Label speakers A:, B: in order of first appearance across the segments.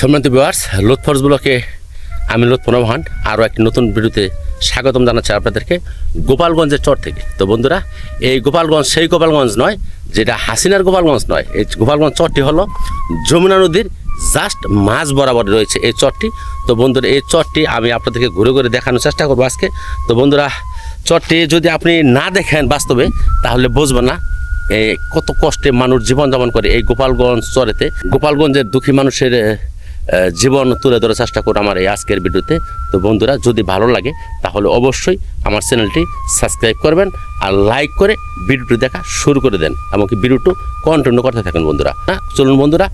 A: সম্মানিত বিভার্স লোৎফর্স ব্লকে আমি লোৎফর রহমান আরও একটি নতুন ভিডিওতে স্বাগতম জানাচ্ছি আপনাদেরকে গোপালগঞ্জের চর থেকে। তো বন্ধুরা, এই গোপালগঞ্জ সেই গোপালগঞ্জ নয়, যেটা হাসিনার গোপালগঞ্জ নয়, এই গোপালগঞ্জ চরটি হলো যমুনা নদীর জাস্ট মাঝ বরাবর রয়েছে এই চরটি। তো বন্ধুরা, এই চরটি আমি আপনাদেরকে ঘুরে ঘুরে দেখানোর চেষ্টা করব আজকে। তো বন্ধুরা, চরটি যদি আপনি না দেখেন বাস্তবে, তাহলে বুঝবেন না কত কষ্টে মানুষ জীবনযাপন করে এই গোপালগঞ্জ চরেতে। গোপালগঞ্জের দুঃখী মানুষের জীবন তুলে ধরার চেষ্টা করো আমার এই আজকের ভিডিওতে। তো বন্ধুরা যদি ভালো লাগে তাহলে অবশ্যই আমার চ্যানেলটি সাবস্ক্রাইব করবেন আর লাইক করে ভিডিওটি দেখা শুরু করে দেন এমনকি ভিডিওটি কন্টিনিউ করতে থাকেন বন্ধুরা। হ্যাঁ চলুন বন্ধুরা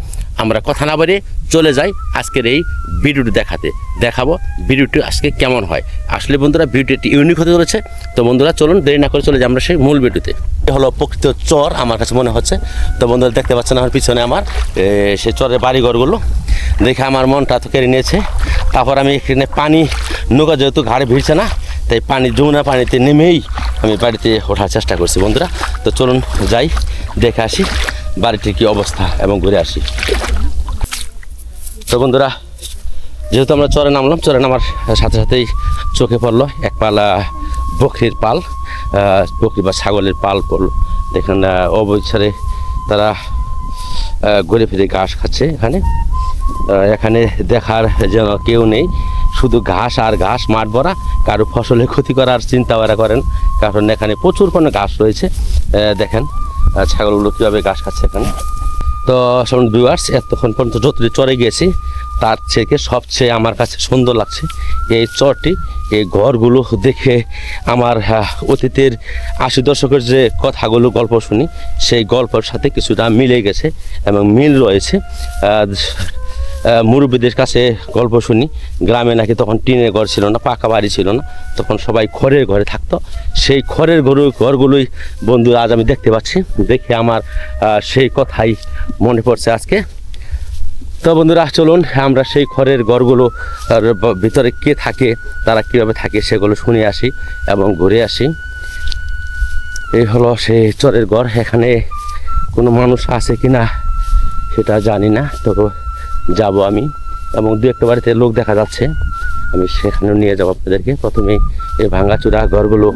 A: আমরা কথা না বাড়িয়ে চলে যাই আজকের এই ভিডিওটি দেখাতে। দেখাবো ভিডিওটি আজকে কেমন হয়। আসলে বন্ধুরা ভিডিওটি একটি ইউনিক হতে চলেছে। তো বন্ধুরা চলুন দেরি না করে চলে যাই আমরা সেই মূল ভিডিওতে। হলো প্রকৃত চর আমার কাছে মনে হচ্ছে। তো বন্ধুরা দেখতে পাচ্ছেন আমার পিছনে আমার এ, সে চরের বাড়িঘরগুলো। দেখে আমার মনটা তো কেড়ে নিয়েছে। তারপর আমি এখানে পানি, নৌকা যেহেতু ঘাড়ে ভিড়ছে না, তাই পানি, যমুনা পানিতে নেমেই আমি বাড়িতে ওঠার চেষ্টা করছি বন্ধুরা। তো চলুন যাই, দেখে আসি বাড়িটির কী অবস্থা এবং ঘুরে আসি। তো বন্ধুরা, যেহেতু আমরা চরে নামলাম, চরে নামার সাথে সাথেই চোখে পড়ল এক পালা বকরির পাল বকরি বা ছাগলের পাল পড়ল। দেখেন অবৈছারে তারা ঘুরে ফিরে ঘাস খাচ্ছে এখানে। এখানে দেখার যেন কেউ নেই। শুধু ঘাস আর ঘাস মাঠ ভরা, কারও ফসলের ক্ষতি করার চিন্তা ওরা করেন, কারণ এখানে প্রচুর কোনো ঘাস রয়েছে। দেখেন ছাগলগুলো কীভাবে ঘাস খাচ্ছে এখানে। তো শোন ভিউয়ার্স এতক্ষণ পর্যন্ত যতটি চরে গিয়েছি, তার থেকে সবচেয়ে আমার কাছে সুন্দর লাগছে এই চরটি, এই ঘরগুলো দেখে আমার অতীতের আশি দশকের যে কথাগুলো, গল্প শুনি, সেই গল্পের সাথে কিছুটা মিলে গেছে এবং মিল রয়েছে। মুরব্বীদের কাছে গল্প শুনি। গ্রামে নাকি তখন টিনের ঘর ছিল না, পাকা বাড়ি ছিল না। তখন সবাই খড়ের ঘরে থাকতো। সেই খড়ের ঘর ঘরগুলোই বন্ধু আজ আমি দেখতে পাচ্ছি। দেখে আমার সেই কথাই মনে পড়ছে আজকে। তো বন্ধুরা, চলুন আমরা সেই খড়ের ঘরগুলো ভিতরে কে থাকে, তারা কীভাবে থাকে সেগুলো শুনে আসি এবং ঘুরে আসি। এই হলো সেই চরের ঘর। এখানে কোনো মানুষ আছে কি না সেটা জানি না, তবে যাব আমি। এবং দু একটা বাড়িতে লোক দেখা যাচ্ছে। আমি সেখানেও নিয়ে যাব আপনাদেরকে। প্রথমে এই ভাঙাচুরা ঘরগুলো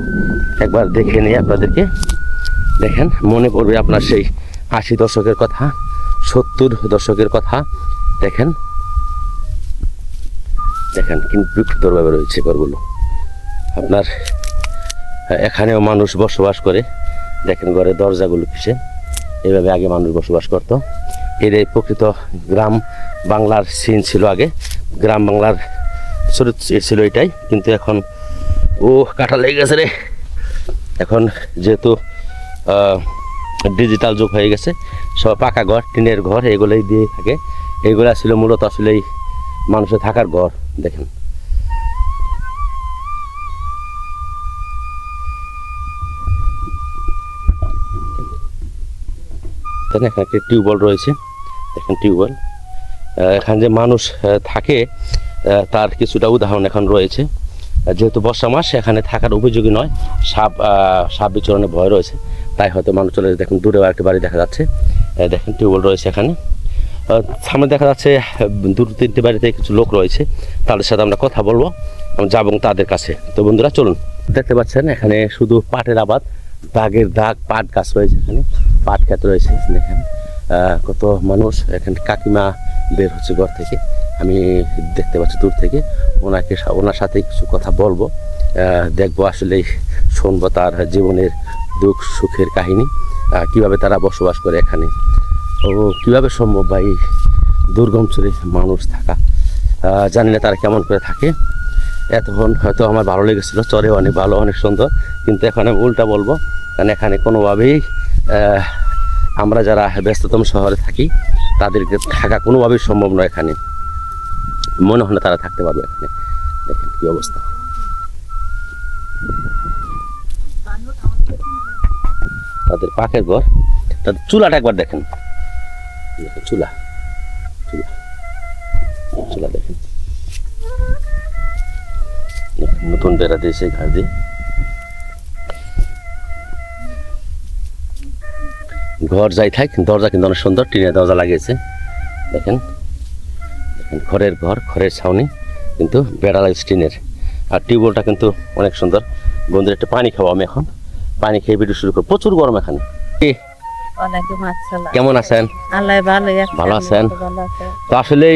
A: একবার দেখে নিই আপনাদেরকে। দেখেন, মনে পড়বে আপনার সেই আশি দশকের কথা, সত্তর দশকের কথা। দেখেন। দেখেন কিন্তু বিক্ষুব্ধভাবে রয়েছে ঘরগুলো। আপনার, এখানেও মানুষ বসবাস করে। দেখেন, ঘরের দরজাগুলো কিসে এভাবে আগে মানুষ বসবাস করতো। এর এই প্রকৃত গ্রাম বাংলার সিন ছিল আগে। গ্রাম বাংলার চরিত্র ছিল এটাই, কিন্তু এখন ও কাটা লেগে গেছে রে। এখন যেহেতু ডিজিটাল যুগ হয়ে গেছে, সব পাকা ঘর, টিনের ঘর, এগুলোই দিয়ে থাকে। এগুলা ছিল মূলত আসলেই মানুষের থাকার ঘর, দেখেন। দেখেন এখানে একটি টিউবওয়েল রয়েছে। দেখেন টিউবওয়েল। এখানে যে মানুষ থাকে তার কিছুটা উদাহরণ এখন রয়েছে। যেহেতু বর্ষা মাস, এখানে থাকার উপযোগী নয়, সাপ সাপ বিচরণের ভয় রয়েছে। তাই হয়তো মানুষ চলে। দেখুন দূরে একটা বাড়ি দেখা যাচ্ছে। দেখেন, টিউবওয়েল রয়েছে এখানে। সামনে দেখা যাচ্ছে দুটো তিনটে বাড়িতে কিছু লোক রয়েছে। তাদের সাথে আমরা কথা বলব যাব তাদের কাছে। তো বন্ধুরা, চলুন। দেখতে পাচ্ছেন, এখানে শুধু পাটের আবাদ দাগের দাগ, পাট গাছ রয়েছে এখানে, পাট ক্ষেত রয়েছে, দেখেন। কত মানুষ, এখানে কাকিমা বের হচ্ছে ঘর থেকে। আমি দেখতে পাচ্ছি দূর থেকে। ওনাকে ওনার সাথে কিছু কথা বলব। দেখব আসলে শুনব তার জীবনের দুঃখ, সুখের কাহিনী কীভাবে তারা বসবাস করে এখানে। ও, কীভাবে সম্ভব ভাই, দুর্গম চলে মানুষ থাকা। জানি না তারা কেমন করে থাকে। এতক্ষণ হয়তো আমার ভালো লেগেছিলো, চরে অনেক ভালো, অনেক সুন্দর। কিন্তু এখন আমি উল্টা বলব, কারণ এখানে কোনোভাবেই আমরা যারা ব্যস্ততম শহরে থাকি তাদেরকে থাকা কোনোভাবেই সম্ভব নয় এখানে। মনে হয় না তারা থাকতে পারবে এখানে। দেখেন কি অবস্থা। তাদের পাকের ঘর। তাদের চুলাটা একবার দেখেন। চুলা। চুলা। চুলা দেখেন। দেখেন, নতুন বেড়া দিয়েছে ঘাস দিয়ে। ঘর যাই থাক দরজা কিন্তু অনেক সুন্দর টিনের দরজা লাগিয়েছে। দেখেন দেখেন ঘরের ঘর ঘরের ছাউনি কিন্তু বেড়া লাগছে টিনের। আর টিউবওয়েলটা কিন্তু অনেক সুন্দর। বন্ধুরা একটু পানি খাব আমি এখন। পানি খেয়ে ভিডিও শুরু করব। প্রচুর গরম এখানে। কেমন আছেন?
B: ভালো
A: আছেন? তো আসলে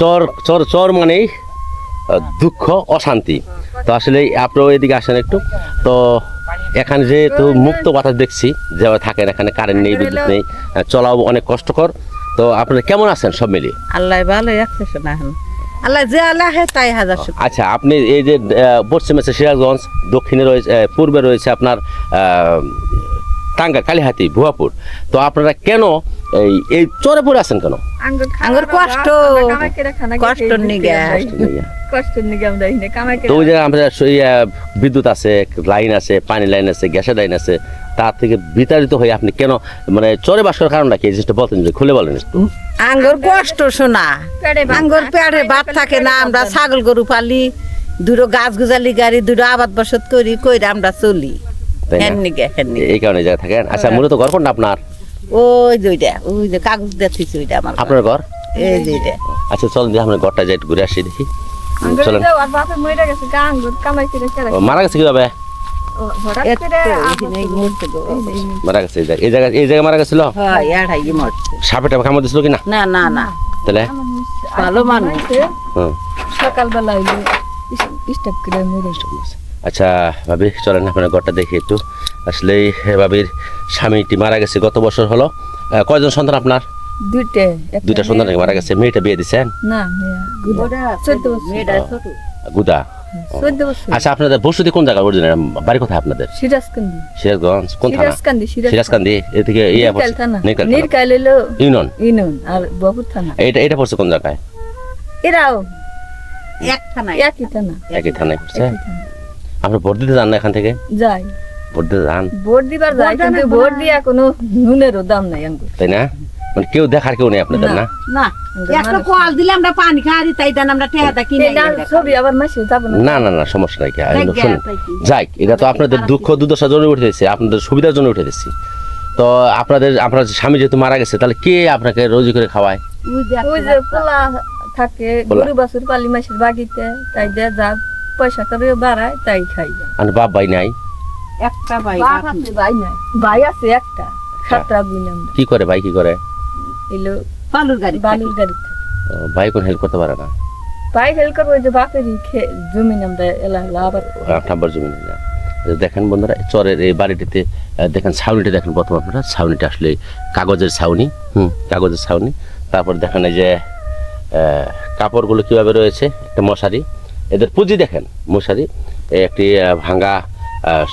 A: চর চর চর মানেই দুঃখ অশান্তি। তো আসলে আপনারাও এদিকে আসেন একটু। তো এখানে যেহেতু মুক্ত বাতাস দেখছি যে থাকেন এখানে কারেন্ট নেই বিদ্যুৎ নেই চলাও অনেক কষ্টকর। তো আপনারা কেমন আছেন সব মিলিয়ে?
B: আল্লাহ ভালো আছে শোনা এখন। আল্লাহ যে আল্লাহ তাই হাজার
A: আচ্ছা আপনি এই যে পশ্চিমে আছে সিরাজগঞ্জ দক্ষিণে রয়েছে পূর্বে রয়েছে আপনার আহ, টাঙ্গা কালীহাতি ভুয়াপুর। তো আপনারা কেন এই এই চরে পড়ে আছেন কেন?
B: আঙ্গুর কষ্ট। কষ্ট নিগে
C: কষ্ট নিগে আমরা এখানে? কামাই
A: তো ওই যে আমরা বিদ্যুৎ আছে লাইন আছে পানি লাইন আছে গ্যাসের লাইন আছে তার থেকে বিতাড়িত হয়ে আপনি কেন মানে চরে বাস করার কারণটা কি? এই জিনিসটা বলতেন খুলে বলেন একটু।
B: আঙ্গুর কষ্ট শোনা।
C: পেটে ভাত
B: পেটে ভাত থাকে না আমরা ছাগল গরু পালি দুটো গাছ গুজালি গাড়ি দুটো আবাদ বসত করি কইরা আমরা চলি।
A: এই কারণে থাকেন আচ্ছা মূলত ঘর কোনটা আপনার?
B: ওই দুইটা ওই যে কাগজ দেখতেছি ওইটা আমার
A: আপনার ঘর?
B: এই দুইটা।
A: আচ্ছা চল যে আমরা ঘরটা যাই ঘুরে আসি দেখি।
C: আঙ্গুর
A: চলেন।
C: মরে গেছে গা আঙ্গুর কামাই করে খেলা
A: ও, মারা গেছে কীভাবে। মারা গেছে এই এই জায়গায় মারা গেছিল?
B: হয়
A: সাপে টাপে দিছিল কি না
B: না না। না
A: তাহলে
B: ভালো মানুষ।
C: সকালবেলা হইল করে মরে
A: আচ্ছা ভাবি চলেন আপনার ঘরটা দেখি একটু। আসলে ভাবির স্বামীটি মারা গেছে গত বছর হলো। কয়জন সন্তান আপনার?
C: দুইটা
A: দুইটা সন্তান মারা গেছে মেয়েটা বিয়ে দিচ্ছেন
C: না গুদা। বছর।
A: আচ্ছা আপনাদের বসতি কোন জায়গা অরিজিনাল? বাড়ি কোথায় আপনাদের?
C: সিরাজকান্দি।
A: সিরাজগঞ্জ কোন থানা
C: সিরাজকান্দি।
A: ইয়ে পড়ছে
C: থানা।
A: নিরকাল থানা।
C: নিরকাল
A: ইউনিয়ন?
C: আর বাবুর থানা।
A: এটা এটা পড়ছে কোন জায়গায়?
C: এরাও।
B: একটা নাই
C: একই থানা।
A: একই থানায় পড়ছে? আপনি ভোট দিতে যান না এখান থেকে?
C: যাই।
A: ভোট দিতে যান?
C: ভোট দিবার যায় কিন্তু ভোট দিয়া কোনো নুনেরও দাম নাই
A: তাই না? মানে কেউ দেখার কেউ নেই আপনাদের না।
B: না? একটা কল দিলে আমরা পানি খাওয়া তাই দেন আমরা টেহাটা কিনে
C: না, ছবি আবার মাসে যাব না
A: না না না সমস্যা নাই কি শুনুন। যাই এটা তো আপনাদের দুঃখ দুর্দশার জন্য উঠে দিচ্ছে আপনাদের সুবিধার জন্য উঠে দিচ্ছি তো আপনাদের আপনার স্বামী যেহেতু মারা গেছে তাহলে কে আপনাকে রোজি করে খাওয়ায়?
C: ওই যে পোলা থাকে
A: পোলা।
C: গরু বাছুর পালি মাসের বাগিতে তাই দিয়ে যা পয়সা করে বাড়ায় তাই খাই।
A: আর বাপ ভাই নাই?
B: একটা ভাই
C: বাপ আছে ভাই নাই। ভাই আছে একটা সাতটা
A: কি করে ভাই কি করে?
C: এলো
B: বালুর গাড়ি
C: বালুর গাড়ি
A: ভাই কোন হেল্প করতে পারে না?
C: ভাই হেল করব ওই যে বাপেরই খে- জমি আমরা এলা এলা আবার।
A: ঠাম্বার জমি না। দেখেন বন্ধুরা চরের এই বাড়িটিতে দেখেন ছাউনিটা দেখেন প্রথম আপনারা ছাউনিটা আসলে কাগজের ছাউনি হুম কাগজের ছাউনি। তারপর দেখেন এই যে কাপড়গুলো কীভাবে রয়েছে একটা মশারি। এদের পুঁজি দেখেন মশারি। একটি আহ, ভাঙা আহ,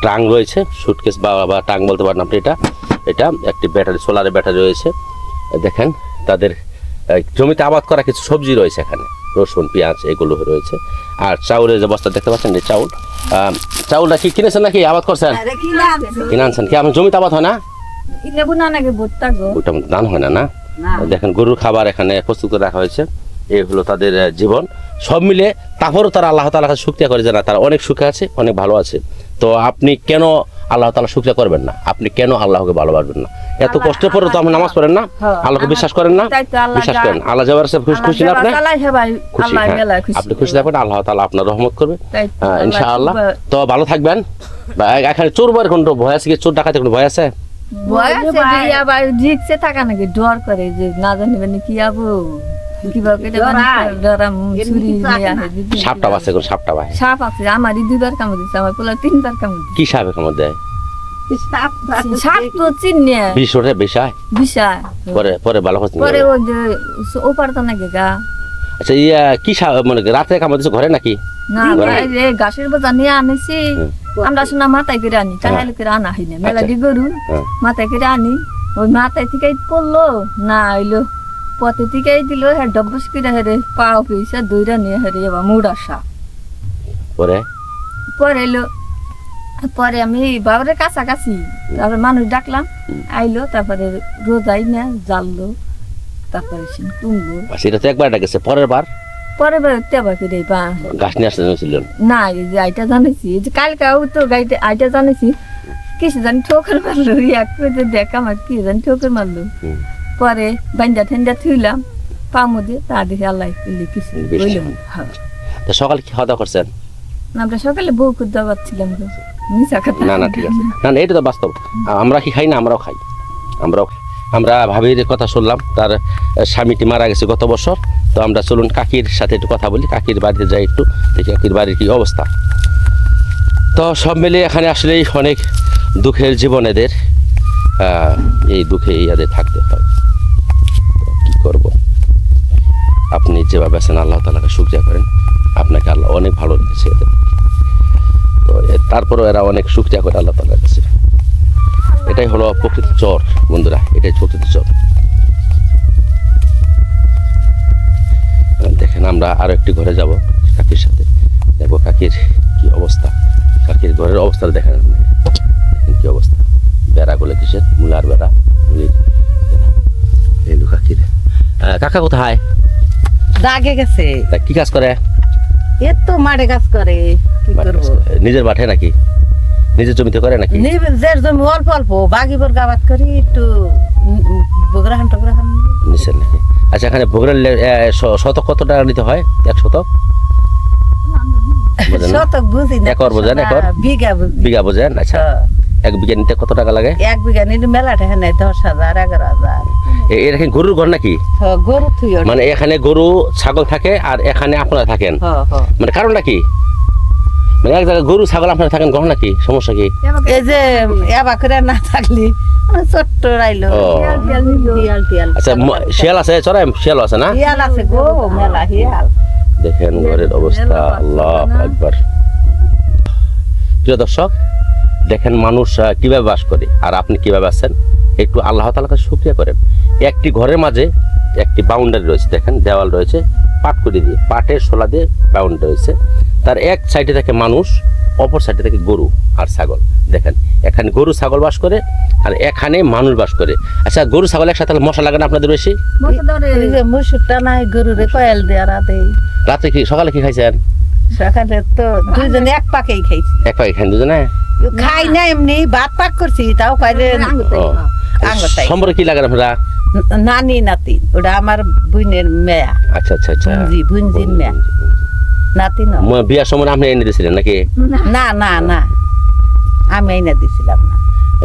A: ট্রাং রয়েছে সুটকেস বা বা টাং বলতে পারেন আপনি এটা। এটা একটি ব্যাটারি সোলারের ব্যাটারি রয়েছে। দেখেন তাদের জমিতে আবাদ করা কিছু সবজি রয়েছে এখানে। রসুন পেঁয়াজ এগুলো রয়েছে। আর চাউলের যে বস্তা দেখতে পাচ্ছেন এই চাউল। চাউলটা কি কিনেছেন নাকি আবাদ করছেন? কিনে আনছেন কি? আপনার জমিতে আবাদ হয় না? মতো দান হয় না না? দেখেন গরুর খাবার এখানে প্রস্তুত করে রাখা হয়েছে। এই হলো তাদের জীবন। সব মিলে তারপরও তারা আল্লাহ তালা শুক্রিয়া করে যে না তারা অনেক সুখে আছে অনেক ভালো আছে। তো আপনি কেন আল্লাহ তালা শুক্রিয়া করবেন না? আপনি কেন আল্লাহকে ভালোবাসবেন না? এত কষ্টের পরেও তো আপনি নামাজ পড়েন না?
C: হ্যাঁ,
A: আল্লাহকে বিশ্বাস করেন না?
C: তাই তো আল্লাহ
A: বিশ্বাস করেন। আল্লাহ যাবার খুশি খুশি না আপনি?
C: ভাই
A: খুশি হ্যাঁ।
C: মেলা খুশি।
A: আপনি খুশি থাকবেন আল্লাহ তালা আপনার রহমত করবে। হ্যাঁ, ইনশাআল্লাহ। তো ভালো থাকবেন। এখানে চোর বয়ের কোন ভয় আছে কি? চোর ডাকাতে কোনো ভয় আছে?
C: ভয় আছে যে আবার রিক্সে থাকা নাকি? ডর করে যে না জানিবেন কি আবো।
A: সাপটা কোন সাপটা
C: সাপ আছে আমারই কামড় দিচ্ছে আমার পোলা তিনবার কামড়
A: কি সাপে কামড় দেয়?
C: সাপ তো চিনে
A: বিষ ওঠে বিষায়
C: বিষয়।
A: পরে পরে ভালো হচ্ছে
C: পরে ওই যে ওপার তো নাকি
A: আচ্ছা ইয়া কি মানে রাতে কামড় দিচ্ছে ঘরে নাকি?
C: না? এই যে ঘাসের নিয়ে আনেছি আমরা শোনা মাথায় করে আনি কাহাইলে করে আনা হয়নি না। মেলা দি গরু
A: হ্যাঁ।
C: মাথায় করে আনি ওই মাথায় থেকে পড়ল না আইলো। পথে থেকেই দিল হ্যাঁ ডব্বস করে হেরে পাও পিসা দইরা নিয়ে হেরে এবার মুড়া সাপ
A: পরে
C: পরে এলো পরে আমি বাবারের কাছাকাছি তারপরে মানুষ ডাকলাম আইলো তারপরে রোজাই না জানলো তারপরে সে তুমলো
A: সেটা তো একবার ডাকেছে পরের বার?
C: পরে বার তেবা করে বা।
A: গাছ নিয়ে আসতে ছিলেন
C: না এই যে আইটা জানেছি এই যে কালকাও তো গাইতে আইটা জানেছি কিছু জানি ঠোকর মারলো এক দেখ আমার কি জানি ঠোকর মারলো। পরে বাঞ্জা ঠান্ডা থুইলাম দিয়ে তা দেখে আল্লাহ করলে কিছু বললাম হ্যাঁ।
A: তো সকালে কি খাওয়া দাওয়া করছেন?
C: আমরা সকালে বউ করতে পারছিলাম তো মিশা কথা।
A: না না ঠিক আছে। না না এটা তো বাস্তব। আমরা কি খাই না আমরাও খাই? আমরাও আমরা ভাবির কথা শুনলাম তার স্বামীটি মারা গেছে গত বছর। তো আমরা চলুন কাকির সাথে একটু কথা বলি কাকির বাড়িতে যাই একটু দেখি কাকির বাড়ির কি অবস্থা। তো সব মিলে এখানে আসলেই অনেক দুঃখের জীবন এদের। এই দুঃখে ইয়াদের থাকতে হয়। করব। আপনি যেভাবে আছেন, আল্লাহ তালাকে শুক্রিয়া করেন। আপনাকে আল্লাহ অনেক ভালো রেখেছে এদের। তো তারপরেও এরা অনেক শুক্রিয়া করে আল্লাহ তালার কাছে। এটাই হলো প্রকৃত চর, বন্ধুরা। এটাই প্রকৃত চর। দেখেন, আমরা আরও একটি ঘরে যাব, কাকির সাথে। দেখব কাকির কি অবস্থা। কাকির ঘরের অবস্থা দেখেন দেখেন কি অবস্থা। বেড়াগুলো কিসের? মূলার বেড়া মুলির বেড়া। এই কাকির। কাকা কোথায়?
B: দাগে গেছে।
A: তা কি কাজ করে?
B: এ তো মাঠে কাজ করে কি করব।
A: নিজের মাঠে নাকি? নিজের জমিতে করে নাকি?
B: নিজের জমি অল্প অল্প বাগিবর গাবাত করি একটু বগরাহান টগরাহান।
A: নিচের নাকি? আচ্ছা এখানে শ- শতক কত টাকা নিতে হয়? এক শতক?
B: শতক বুঝি না
A: একর বোঝেন, একর?
B: বিঘা
A: বিঘা বোঝেন আচ্ছা।
B: হ্যাঁ।
A: এক বিঘা নিতে কত টাকা লাগে?
B: এক বিঘা নিলে মেলা টাকা নেই দশ হাজার এগারো হাজার।
A: এটা কি গরুর ঘর নাকি?
B: হ, গরু থুই
A: মানে এখানে গরু ছাগল থাকে আর এখানে আপনারা থাকেন? মানে কারণটা কি? মানে এক জায়গায় গরু ছাগল আপনারা থাকেন ঘর নাকি? সমস্যা কি?
B: এই যে এবা করে না থাকলি মানে
A: আচ্ছা শিয়াল আছে চড়াই শিয়াল আছে না দেখেন ঘরের অবস্থা আল্লাহ একবার প্রিয় দর্শক দেখেন মানুষ কীভাবে বাস করে আর আপনি কীভাবে আছেন? একটু আল্লাহ তালার কাছে শুক্রিয়া করেন। একটি ঘরের মাঝে একটি বাউন্ডারি রয়েছে দেখেন দেওয়াল রয়েছে পাট করে দিয়ে পাটের শোলা দিয়ে বাউন্ডারি রয়েছে। তার এক সাইডে থাকে মানুষ অপর সাইডে থাকে গরু আর ছাগল দেখেন। এখানে গরু ছাগল বাস করে আর এখানে মানুষ বাস করে। আচ্ছা গরু ছাগল একসাথে মশা লাগে না আপনাদের বেশি?
B: এই যে মুসুরটা নাই গরুরে কয়েল দেওয়া রাতে।
A: রাতে কি সকালে কি খাইছেন?
B: সকালে তো দুইজনে এক পাকেই খাইছি।
A: এক পাখি খান দুজনে
B: খাই না এমনি ভাত পাক করছি তাও
A: ও
B: আঙ্গতাই
A: কি লাগান আপনারা?
B: নানি নাতি ওটা আমার বোনের মেয়া।
A: আচ্ছা আচ্ছা আচ্ছা।
B: বুঞ্জি বুঞ্জির মেয়া। নাতি ন।
A: ম- বিয়ার সময় আপনি এনে দিয়েছিলেন নাকি?
B: না না না। আমি দিছিলাম না।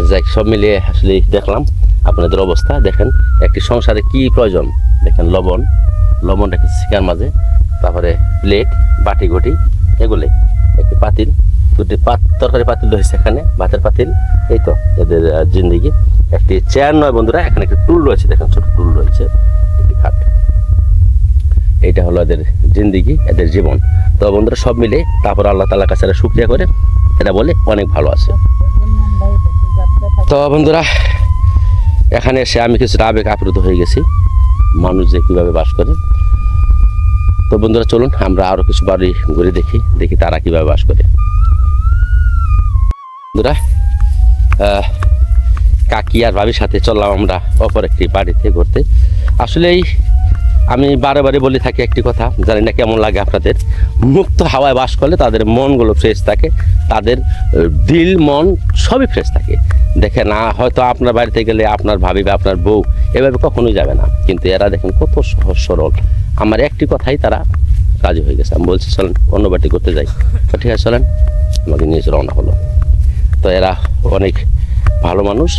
A: যাই সব মিলিয়ে আসলে দেখলাম আপনাদের অবস্থা। দেখেন একটি সংসারে কি প্রয়োজন? দেখেন লবণ। লবণ রেখেছে শিকার মাঝে। তারপরে প্লেট বাটি ঘটি, এগুলি। একটি পাতিল, দুটি পাত তরকারি পাতিল রয়েছে এখানে, ভাতের পাতিল। এই তো, এদের জিন্দিগি। একটি চেয়ার নয় বন্ধুরা, এখানে একটি টুল রয়েছে, দেখেন ছোট টুল রয়েছে, একটি খাট। এইটা হলো এদের জিন্দিগি, এদের জীবন। তো বন্ধুরা, সব মিলে তারপর আল্লাহ তালার কাছে শুক্রিয়া করে, এটা বলে অনেক ভালো আছে। তো বন্ধুরা, এখানে এসে আমি কিছুটা আবেগ আপ্লুত হয়ে গেছি। মানুষ যে কীভাবে বাস করে তো বন্ধুরা চলুন, আমরা আরও কিছু বাড়ি ঘুরে দেখি দেখি তারা কীভাবে বাস করে। বন্ধুরা কাকি আর ভাবির সাথে চললাম আমরা অপর একটি বাড়িতে ঘুরতে। আসলেই আমি বারে বারে বলে থাকি একটি কথা জানি না কেমন লাগে আপনাদের। মুক্ত হাওয়ায় বাস করলে তাদের মনগুলো ফ্রেশ থাকে তাদের দিল মন সবই ফ্রেশ থাকে। দেখেন না হয়তো আপনার বাড়িতে গেলে আপনার ভাবি বা আপনার বউ এভাবে কখনোই যাবে না। কিন্তু এরা দেখেন কত সহজ সরল। আমার একটি কথাই তারা রাজি হয়ে গেছে। আমি বলছি চলেন অন্য বাড়িতে করতে যাই। তো ঠিক আছে চলেন আমাকে নিয়ে রওনা হলো। তো এরা অনেক ভালো মানুষ।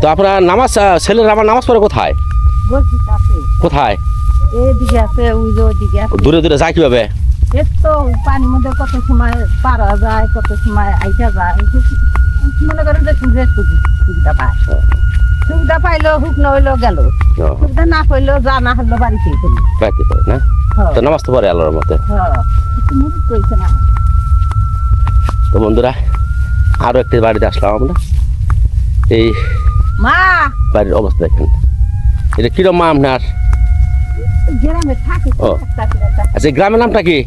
A: তো আপনার নামাজ ছেলের আমার নামাজ পড়ে কোথায়? কোথায়?
B: এদিকে আছে ওই যে ওইদিকে আছে।
A: দূরে দূরে যায় কীভাবে?
B: তো পানির মধ্যে কত সময় পারা যায় কত সময় আইসা যায়। মনে করেন যে সুবিধা পায়। সুবিধা পাইলো হুক নইলো গেল। সুবিধা না পাইলো যা না হলো বাড়িতেই চলি
A: বাড়িতে না? তো নামাজ তো পড়ে আল্লাহর মতে
B: হ্যাঁ। না।
A: তো বন্ধুরা আরও একটি বাড়িতে আসলাম আমরা। এই
B: মা!
A: বাড়ির অবস্থা দেখেন। এটা কিরম মা আপনার?
B: গ্রামে থাকে
A: আচ্ছা গ্রামের নামটা কি?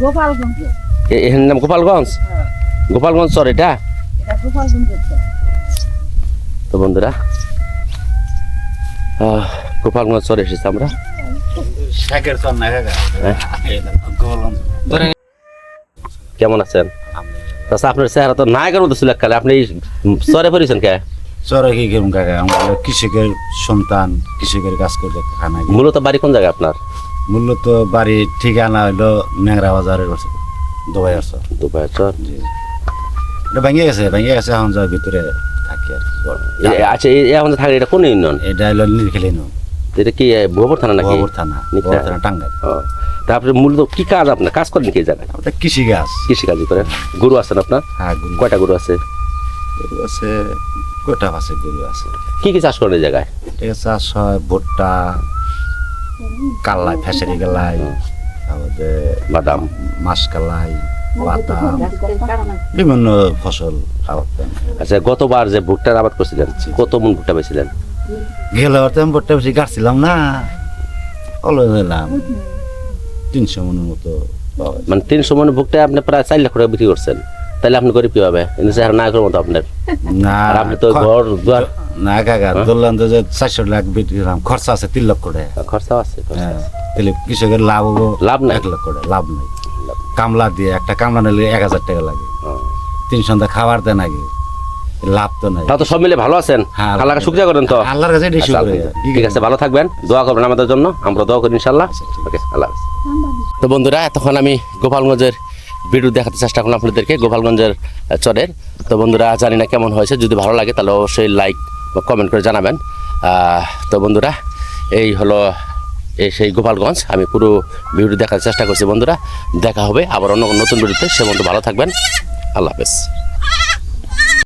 B: গোপালগঞ্জ।
A: এর নাম গোপালগঞ্জ?
B: হ্যাঁ,
A: গোপালগঞ্জ চর এটা?
B: এটা
A: তো বন্ধুরা গোপালগঞ্জ চরে এসেছি আমরা। হ্যাঁ। কেমন আছেন? তাছাড়া আপনার চেহারা তো নায়কের মতো ছিল আপনি চরে পড়েছেন কে?
D: চরে কি কেমন কাকা আমরা কৃষকের সন্তান কৃষকের কাজ করতে খানা
A: মূলত বাড়ি কোন জায়গায় আপনার?
D: মূলত বাড়ি ঠিকানা হইল ন্যাংরা বাজারের দুবাই আসর
A: দুবাই চর?
D: এটা ভেঙে গেছে ভেঙে গেছে এখন যার ভিতরে থাকি আর
A: আচ্ছা আমাদের থাকে এটা কোন ইউনিয়ন?
D: এটা হলো নীলখেলি নো
A: এটা কি ভোবর থানা নাকি?
D: বহর থানা
A: নিচে?
D: থানা টাঙ্গাইল।
A: তারপরে মূলত কি কাজ আপনার? কাজ করেন কি জায়গায়?
D: ওটা কৃষি গাছ
A: কৃষি কাজ করেন। গরু আছেন আপনার?
D: হ্যাঁ
A: কয়টা গরু আছে?
D: গরু আছে কয়টা আছে গরু আছে।
A: কি কি চাষ করেন এই জায়গায়?
D: ঠিক আছে চাষ হয় ভুট্টা কালাই ফেসারি কালাই তারপরে
A: বাদাম।
D: মাছ কালাই বাদাম। বিভিন্ন ফসল
A: আচ্ছা গতবার যে ভুট্টার আবাদ করছিলেন কত মন ভুট্টা পেয়েছিলেন
D: গেলে ওর আমি ভুট্টা বেশি গাড়ছিলাম না। অল দিলাম তিনশো মনের মতো
A: মানে তিনশো মন ভুট্টা আপনি প্রায় চার লাখ টাকা বিক্রি করছেন। তাহলে আপনি গরিব কীভাবে? কিন্তু চেহারা না করার মতো আপনার।
D: না
A: আর আপনি তো ঘর দুয়ার
D: না কাকা ধরলাম তো যে চারশো লাখ খরচা আছে তিন লক্ষ টাকা।
A: খরচা
D: হ্যাঁ
A: আছে।
D: তাহলে কৃষকের লাভ হব
A: লাভ নাই।
D: এক লক্ষ টাকা লাভ নাই। কামলা দিয়ে একটা কামলা নিলে এক হাজার টাকা লাগে। তিন সন্ধ্যা খাবার দেন আগে লাভ তো নাই।
A: তাও তো সব মিলে ভালো আছেন?
D: হ্যাঁ,
A: আল্লাহকে শুক্রিয়া করেন তো?
D: আল্লাহর কাছে
A: আচ্ছা, আলহামদুলিল্লাহ। ঠিক আছে ভালো থাকবেন দোয়া করবেন আমাদের জন্য আমরা দোয়া করি ইনশাল্লাহ।
D: আচ্ছা,
A: ওকে আল্লাহ তো বন্ধুরা এতক্ষণ আমি গোপালগঞ্জের ভিডিও দেখাতে চেষ্টা করলাম আপনাদেরকে গোপালগঞ্জের চরের। তো বন্ধুরা, জানি না কেমন হয়েছে। যদি ভালো লাগে, তাহলে অবশ্যই লাইক বা কমেন্ট করে জানাবেন। তো বন্ধুরা, এই হলো, এই সেই গোপালগঞ্জ। আমি পুরো ভিডিও দেখার চেষ্টা করছি বন্ধুরা। দেখা হবে আবার অন্য নতুন ভিডিওতে। সে বন্ধু ভালো থাকবেন। আল্লাহ হাফেজ।